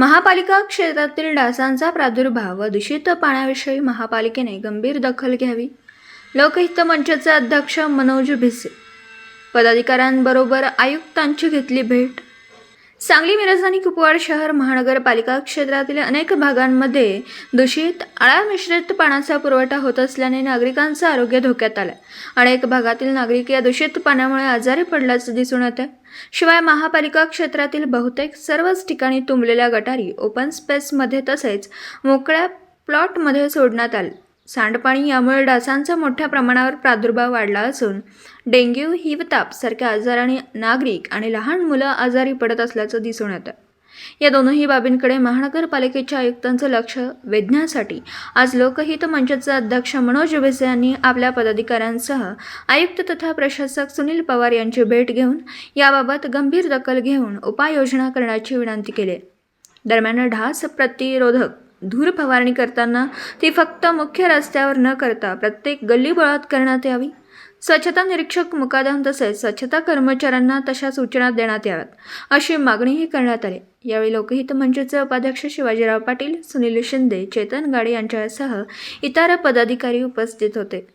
महापालिका क्षेत्रातील डासांचा प्रादुर्भाव व दूषित पाण्याविषयी महापालिकेने गंभीर दखल घ्यावी. लोकहित मंचाचे अध्यक्ष मनोज भिसे. पदाधिकाऱ्यांबरोबर आयुक्तांची घेतली भेट. सांगली मिरज आणि कुपवाड शहर महानगरपालिका क्षेत्रातील अनेक भागांमध्ये दूषित आळा मिश्रित पाण्याचा पुरवठा होत असल्याने नागरिकांचं आरोग्य धोक्यात आलं. अनेक भागातील नागरिक या दूषित पाण्यामुळे आजारी पडल्याचं दिसून येतं शिवाय महापालिका क्षेत्रातील बहुतेक सर्वच ठिकाणी तुंबलेल्या गटारी ओपन स्पेसमध्ये तसेच मोकळ्या प्लॉटमध्ये सोडण्यात आले. सांडपाणी यामुळे डासांचा मोठ्या प्रमाणावर प्रादुर्भाव वाढला असून डेंग्यू हिवताप सारख्या आजाराने नागरिक आणि लहान मुलं आजारी पडत असल्याचं दिसून येतं. या दोनही बाबींकडे महानगरपालिकेच्या आयुक्तांचं लक्ष वेधण्यासाठी आज लोकहित मंचाचे अध्यक्ष मनोज भिसे यांनी आपल्या पदाधिकाऱ्यांसह आयुक्त तथा प्रशासक सुनील पवार यांची भेट घेऊन याबाबत गंभीर दखल घेऊन उपाययोजना करण्याची विनंती केली. दरम्यान ढास प्रतिरोधक धूर फवारणी करताना ती फक्त मुख्य रस्त्यावर न करता प्रत्येक गल्लीबोळात करण्यात यावी. स्वच्छता निरीक्षक मुकादम तसेच स्वच्छता कर्मचाऱ्यांना तशा सूचना देण्यात याव्यात अशी मागणीही करण्यात आली. यावेळी लोकहित मंचचे उपाध्यक्ष शिवाजीराव पाटील सुनील शिंदे चेतन गाडे यांच्यासह इतर पदाधिकारी उपस्थित होते.